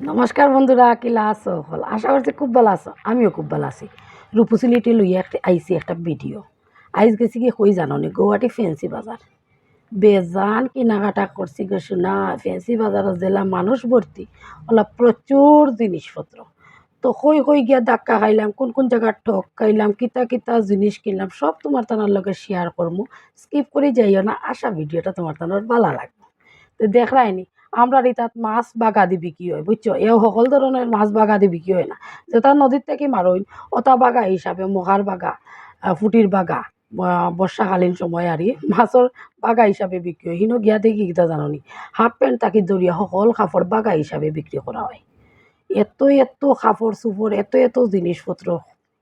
নমস্কার বন্ধুরা কিলা আছো? হল, আশা করছি খুব ভালো আছো। আমিও খুব ভালো আছি। রূপসিলিটি লইয়া একটা আইসি, একটা ভিডিও। আইস গেছি কি কই জানো নি গুয়াহাটি ফেন্সি বাজার। বেজান কেনাকাটা করছি গো শোনা ফেন্সি বাজারত জেলা মানুষ ভর্তি। ওলা প্রচুর জিনিসপত্র। তো কই কই গিয়া ধাক্কা খাইলাম, কোন কোন জায়গার ঠক খাইলাম, কিতা কিতা জিনিস কিনলাম, সব তোমার তানার লগে শেয়ার করব স্কিপ করে যাইও না, আশা ভিডিওটা তোমার তানোর ভালো লাগবে। তো দেখরাইনি আমরা তাত মাছ বা গাদি বিক্রি হয়, বুঝছ? এও সকল ধরনের মাছ বা গাদি বিক্রি হয় না। যেটা নদীর থেকে মারইন ওটা বাগা হিসাবে মহার বাগা ফুটির বাগা বর্ষাকালীন সময় আর মাছৰ বাগা হিসাবে বিক্রি হয়। হিনো গিয়া দেখি কিতা জাননি? হাফ প্যান্ট তাকি দরিয়া সকল কাপড় বাগা হিসাবে বিক্রি করা হয়। এত এত কাপড় চুপড় এত এত জিনিসপত্র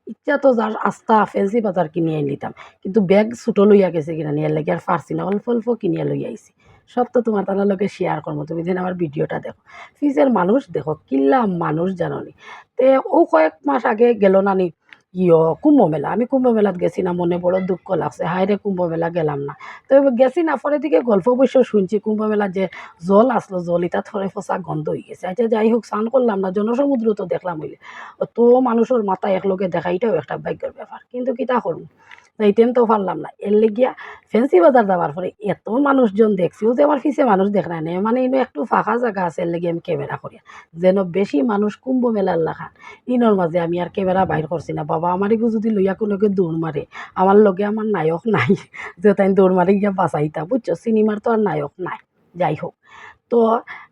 ইচ্ছা তো যার আস্থা ফেন্সি বাজার কিনিয়ে নিতাম কিন্তু ব্যাগ ছোটো লইয়া গেছে কিনা নিয়ে লাগে আর পারছি না অল্প অল্প কিনিয়া লই আইছি সব তো তোমার তার লগে শেয়ার করব। তুমি যেন আমার ভিডিওটা দেখো। ফিজের মানুষ, দেখো, কিল্লা মানুষ জাননি তে ও কয়েক মাস আগে গেল নানি ইয় কুম্ভ মেলা আমি কুম্ভ মেলাত গেছি না, মনে বড় দুঃখ লাগছে। হায় রে কুম্ভ মেলা গেলাম না। তো গেছি না পরে দিকে গল্প অবশ্য শুনছি। কুম্ভ মেলা যে জল আসলো, জল ইটা থরে ফসা গন্ধ হয়ে গেছে। আচ্ছা যাই হোক স্নান করলাম না, জনসমুদ্র তো দেখলাম হইলে। তো মানুষের মাথা একলগে দেখা এটাও একটা ভাগ্যের ব্যাপার কিন্তু কিতা করব যাইতেন তো পারলাম না। এর লেগিয়া ফেন্সি বাজার যাওয়ার পরে এত মানুষজন দেখছিও যে আমার পিছে মানুষ দেখ না মানে ইনো একটু ফাঁকা জায়গা আছে এর লেগে আমি ক্যামেরা করি যেন বেশি মানুষ কুম্ভ মেলার লাখান ইনোর মাঝে আমি আর ক্যামেরা বাইর করছি না। বাবা আমার এগু যদি লইয়া কোনোকে দৌড় মারে, আমার লগে আমার নায়ক নাই। যে তাই দৌড় মারি গিয়া বাঁচাইতা। বুঝছ? সিনেমার তো আর নায়ক নাই। যাই হোক। তো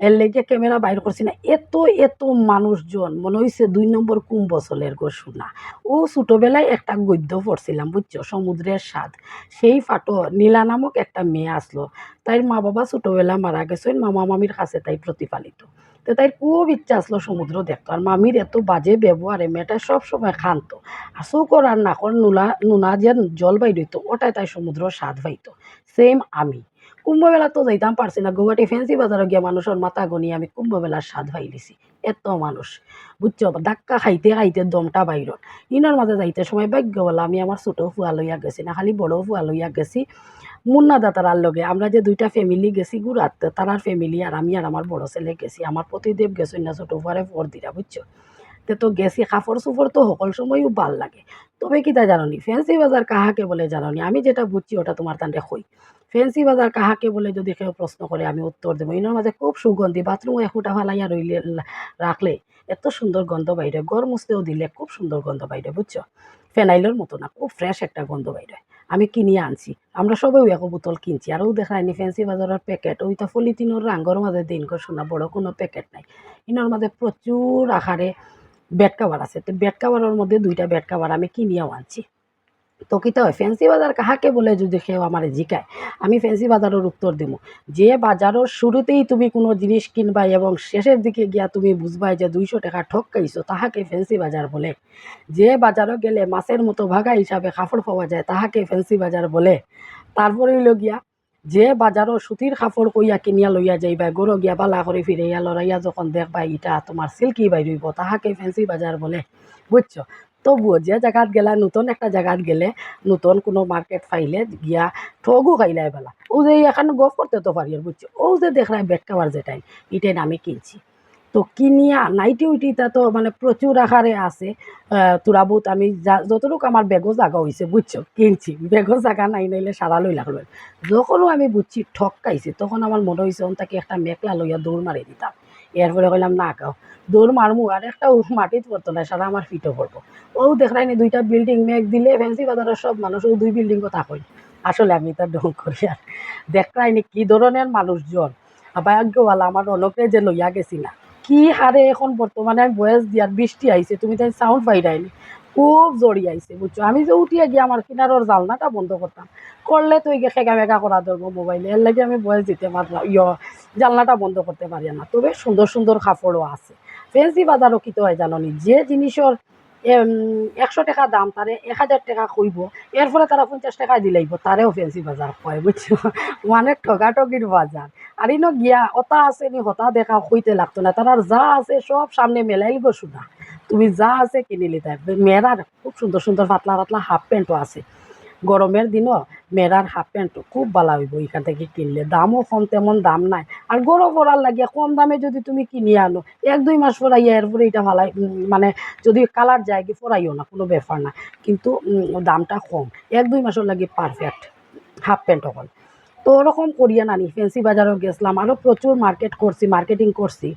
এর লেগে ক্যামেরা বাইর করছি না। এত এত মানুষজন, মনে হয়েছে দুই নম্বর কুম্ভ চলের গো শোনা ও ছোটোবেলায় একটা গদ্য পড়ছিলাম, বুঝছ? সমুদ্রের স্বাদ। সেই ফাটো নীলা নামক একটা মেয়ে আসলো। তাইর মা বাবা ছোটোবেলা মারা গেছেন মামা মামির কাছে তাই প্রতিপালিত। তো তাই খুব ইচ্ছা আসলো সমুদ্র দেখতো। আর মামির এত বাজে ব্যবহারে মেয়েটা সবসময় খান্ত আর চৌকর আর নাকর নুলা, নুনা যে জল বাইর হইতো, ওটাই তাই সমুদ্র স্বাদ পাইতো। সেম আমি। কুম্ভমেলা তো যাইতাম, পারছি না। গুয়াহাটি ফেন্সি বাজারে গিয়া মানুষের মাথা গনি আমি কুম্ভমেলার স্বাদ পাই দিছি। এত মানুষ। বুঝছ, ধাক্কা খাইতে খাইতে দমটা বাইর ইনার মাঝে যাইতে সময় ভাগ্য বলা আমি আমার ছোটো ফুয়া লইয়া গেছি না, খালি বড় ফুয়া লইয়া গেছি। মুন্না দা তারার লগে আমরা যে দুইটা ফ্যামিলি গেছি গুড়াত তারার ফ্যামিলি আর আমি আর আমার বড় ছেলে গেছি। আমার প্রতিদেব গেছি না ছোটো ফুয়ারে ফর দিরা বুঝছ? তে তো গেছি কাপড় চোপড় তো সকল সময়ও ভালো লাগে। তবে কিতা জাননি? ফ্যান্সি বাজার কাহাকে বলে জাননি? আমি যেটা বুঝছি ওটা তোমার তান্ডে কই ফ্যান্সি বাজার কাহাকে বলে যদি কেউ প্রশ্ন করে, আমি উত্তর দেবো। ইনার মাঝে খুব সুগন্ধি। বাথরুমে একুটা ফালাইয়া রইলে রাখলে এত সুন্দর গন্ধ বাইরে গড় মুছতেও দিলে খুব সুন্দর গন্ধ বাইরে, বুঝছ? ফেনাইলের মতো না, খুব ফ্রেশ একটা গন্ধ বাইরে। আমি কিনিয়ে আনছি। আমরা সবাই একো বোতল কিনছি। আরও দেখায়নি ফ্যান্সি বাজারের প্যাকেট ওইটা পলিথিনের রাঙ্গর মাঝে দিন করে শোনা বড় কোনো প্যাকেট নাই। ইনার মাঝে প্রচুর আকারে বেড কাভার আছে। তো বেড কাভারের মধ্যে দুইটা বেড কাভার আমি কিনিয়েও আনছি। তো কিতা হয় ফ্যান্সি বাজার কাহাকে বলে যদি কেউ আমার জিকায় আমি ফ্যান্সি বাজারের উত্তর দিব যে বাজারের শুরুতেই তুমি কোনো জিনিস কিনবা এবং শেষের দিকে গিয়া তুমি বুঝবাই যে দুইশো টাকা ঠক খাইছো, তাহাকে ফ্যান্সি বাজার বলে। যে বাজারও গেলে মাছের মতো ভাগা হিসাবে কাপড় পাওয়া যায়, তাহাকে ফ্যান্সি বাজার বলে। তারপরে হইল গিয়া যে বাজারও সুতির কাপড় কইয়া কিনিয়া লইয়া যাইবা গরো গিয়া বালা করে ফিরাইয়া লড়াইয়া যখন দেখবা, ইটা তোমার সিল্কি বাই রইব তাহাকে ফ্যান্সি বাজার বলে। বুঝছ তবুও যে জায়গাত গেলা, নতুন একটা জায়গাত গেলে, নতুন কোনো মার্কেট ফাইলে গিয়া ঠগু খাইলাই বেলা। ও যে এখন গফ করতে তো পারি বুঝছ ও যে দেখলাই বেড কাভার যেটাই এটাই আমি কিনছি। তো কিনিয়া নাইটি উইটিটা তো মানে প্রচুর আকারে আছে তুরাবুত আমি যা, যতটুকু আমার বেগও জাগা হয়েছে বুঝছ? কিনছি বেগও জাগা নাই, নাইলে সারা লই লাগল যখনও আমি বুঝছি ঠক খাইছি, তখন আমার মনে হয়েছে তাকে একটা মেকলা লইয়া দৌড় মারি দিতাম। এরপরে কইলাম, না, কাও, দৌড় মারমু, আর একটা মাটিত পড়তো না, সারা আমার ফিটও পড়ব। ও দেখলাই নি দুইটা বিল্ডিং মেঘ দিলে ফ্যান্সি বাজারের সব মানুষ ও দুই বিল্ডিং কথা কই আসলে আমি তার ডং করি আর। দেখলাই নি কি ধরনের মানুষজন। ভাগ্যওয়ালা, আমার অনকরে যে লইয়া গেছি না কি হারে এখন বর্তমানে আমি বয়স দিয়ার বৃষ্টি আইছে, তুমি তাই সাউন্ড পাইরাইনি খুব জড়ি আইছে, বুঝছ? আমি যে উঠিয়া গিয়ে আমার কিনারর জালনাটা বন্ধ করতাম, করলে তুই গিয়ে খেকা মেকা করা ধরবো মোবাইলে এর লাগে আমি বয়স দিতে পারলাম ইয়, জালনাটা বন্ধ করতে পারি না। তবে সুন্দর সুন্দর কাপড়ও আছে। ফেন্সি বাজারও কিতো হয় জাননি? যে জিনিসের একশো টাকা দাম তারে এক হাজার টাকা কইব এরপরে তারা পঞ্চাশ টাকা দিলাইব তারেও ফেন্সি বাজার কয় বুঝছ মানে ঠগাঠগির বাজার আর ইনো গিয়া, অতা আছে নি, হতা দেখা কইতে লাগতো না। তার যা আছে সব সামনে মেলাইব শুনা তুমি যা আছে কিনিলি তাই মেয়েরার খুব সুন্দর সুন্দর পাতলা পাতলা হাফ প্যান্টও আছে। গরমের দিনও মেয়েরার হাফ প্যান্ট খুব ভালো হইব এখান থেকে কিনলে। দামও কম, তেমন দাম নাই। আর গরম করার লাগিয়া কম দামে যদি তুমি কিনে আনো, এক, দুই মাস পরাইয়া এরপরে এটা ভালাই মানে যদি কালার যায় কি পরাইও না, কোনো ব্যাপার না। কিন্তু দামটা কম। এক, দুই মাসের লাগে পারফেক্ট হাফ প্যান্ট হল। তো ওরকম করিয়া নানি ফ্যান্সি বাজারও গেছিলাম আরও প্রচুর মার্কেট করছি মার্কেটিং করছি।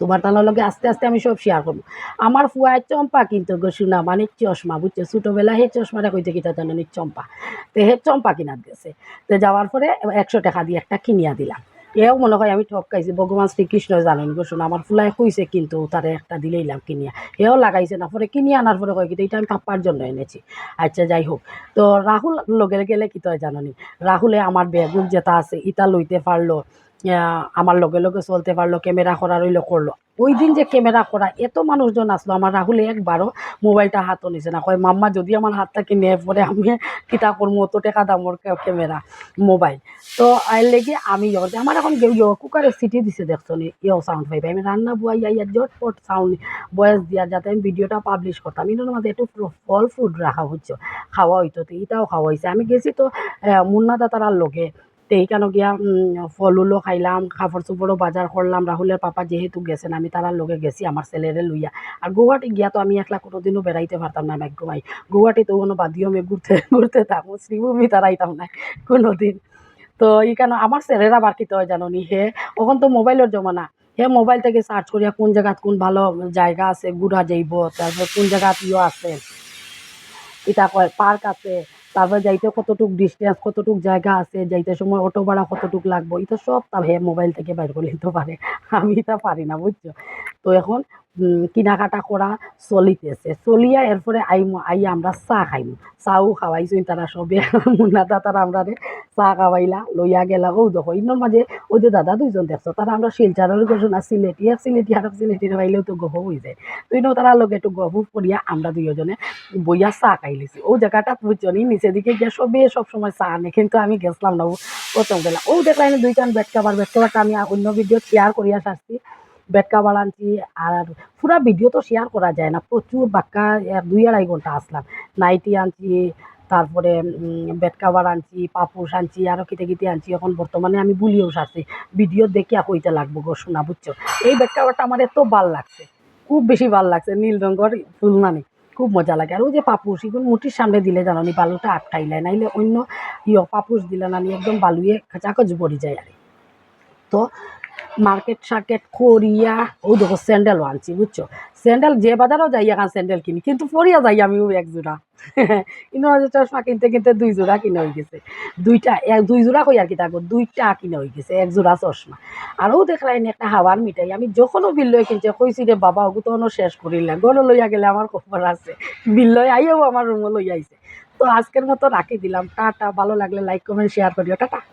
তোমার তাহলে লগে আস্তে আস্তে আমি সব শেয়ার করব। আমার ফুয়ায় চম্পা কিন্তু গো শুনা মানে চশমা, বুঝছ? ছোটোবেলা হে চশমাটা কইতে কিতা জানি চম্পা? তো হে চম্পা কিনাত গেছে। তো যাওয়ার পরে একশো টাকা দিয়ে একটা কিনিয়া দিলাম। এও মনে হয় আমি ঠকাইছি, ভগবান শ্রীকৃষ্ণ জানেন গো শোনা আমার ফুলাই কইছে কিন্তু তারে একটা দিলেই দিলেইলাম কিনিয়া। এও লাগাইছে না, পরে কিনে আনার পরে কয় কিন্তু এটা আমি পাপ্পার জন্য এনেছি। আচ্ছা যাই হোক। তো রাহুল লগে গেলে কি তয় জাননি? রাহুলে আমার বেগুক যেটা আছে, ইটা লইতে পারল। আমার লগে লগে চলতে পারল ক্যামেরা করা রইল করল ওই দিন যে ক্যামেরা করা এত মানুষজন আসলো আমার রাহুলে একবারও মোবাইলটা হাতও নিছে না। কয়, মাম্মা, যদি আমার হাতটাকে নিয়ে পরে আমি কিতা করব অত টাকা দামর ক্যামেরা মোবাইল। তো আই লেগে আমি ইয়ে। আমার এখন ইয়ে কুকারে সিটি দিছে দেখছ নি ইয়েও সাউন্ড পাইবে আমি রান্না বুয়াই ইয়া জটপট সাউন্ড বয়স দিয়া যাতে আমি ভিডিওটা পাবলিশ করতাম এটার মধ্যে একটু ফল ফুড রাখা হচ্ছে খাওয়া হইতো তো এটাও খাওয়া হয়েছে আমি গেছি তো মুন্না দাতারার লগে তো এইখানে গিয়া উম, ফল উলো খাইলাম কাপড় চোপড়ও বাজার করলাম রাহুলের পাপা যেহেতু গেছেন আমি তারার লগে গেছি আমার ছেলেরে লইয়া আর গুয়াহাটি গিয়া তো আমি একলা কোনোদিনও বেড়াইতে পারতাম না এক ঘুমাই গুয়াহাটি তো কোনো বাদিও আমি ঘুরতে ঘুরতে থাকব শ্রীভূমি তারাইতাম না কোনোদিন। তো এইখানে আমার ছেলেরা কি হয় জানো নি হে। ওখান তো মোবাইলের জমানা। হে মোবাইল থেকে সার্চ করিয়া কোন জায়গাত কোন ভালো জায়গা আছে ঘুরা যাইব তারপর কোন জায়গাত ইয়ে আছে। এটা কয় পার্ক আছে। তারপর যাইতে কতটুক ডিস্টেন্স কতটুক জায়গা আছে, যাইতে সময় অটো ভাড়া কতটুক লাগবো এটা সব তা হে মোবাইল থেকে বাইর করে নিতে পারে। আমি তা পারি না, বুঝছ? তো এখন কেনাকাটা করা চলিতেছে। চলিয়া এরপরে আই আই আমরা চাহ খাইম। চাও খাওয়াইছুন তারা সবে মুন্না দাদারা আমরা চাহ খাওয়াইলা, লইয়া গেলা। ও দেখো ইনোর মাঝে ওই যে দাদা দুইজন দেখছ, তারা আমরা শিলচারের গেছো না সিলেটি এক সিলেটি আর সিলেটি পাইলেও তো গপ হয়ে যায়। তো ইনো তারা লগে একটু গপ করিয়া আমরা দুইজনে বইয়া চা খাইলিছি ও জায়গাটা বুঝছনি নিচে দিকে গিয়ে সবে সবসময় চা আনে, কিন্তু আমি গেছিলাম না প্রথম গেলাম ও দেখলাম দুইখান বেড কাভার বেড আমি অন্য ভিডিও শেয়ার করিয়া সারছি বেড কাভার আনছি আর পুরা ভিডিও তো শেয়ার করা যায় না। প্রচুর বাক্কা দুই আড়াই ঘণ্টা আসলাম। নাইটি আনছি, তারপরে বেড কাভার আনছি পাপুস আনছি আরও কিতে কিতে আনছি। এখন বর্তমানে আমি বুলিয়েও সারছি। ভিডিও দেখিয়া কইতে লাগবো গো, শোনা বুঝছ? এই বেড কাভারটা আমার এত ভালো লাগছে। খুব বেশি ভালো লাগছে, নীল রঙের ফুলনানি খুব মজা লাগে। আর ওই যে পাপুস এগুলো মুঠির সামনে দিলে জানো নি, বালুটা আটকাইলে নাইলে অন্য ইয়ে পাপুস দিলে না নি, একদম বালুয়ে খাঁচাখচ পড়ি যায় আর। তো মার্কেট সার্কেট করিয়া ও দেখো স্যান্ডেলও আনছি, বুঝছ? স্যান্ডেল যে বাজারও যাই, এখন স্যান্ডেল কিনি, কিন্তু পরিয়া যাই আমিও এক জোড়া। চশমা কিনতে কিনতে দুই জোড়া কিনে হয়ে গেছে। দুইটা, এক দুই জোড়া কই আর কি থাকো দুইটা কিনে হয়ে গেছে, এক জোড়া চশমা। আরও দেখলাই একটা হাওয়ার মিঠাই। আমি যখনও বিল লই কিনছে, কইছি রে বাবা, ওগু তখনও শেষ করিলাম গরো লইয়া গেলে আমার খবর আছে। বিল লই আইও আমার রুমও লই আইছে। তো আজকের মতো রাখি দিলাম, টাটা, ভালো লাগলে লাইক কমেন্ট শেয়ার করিও, টাটা।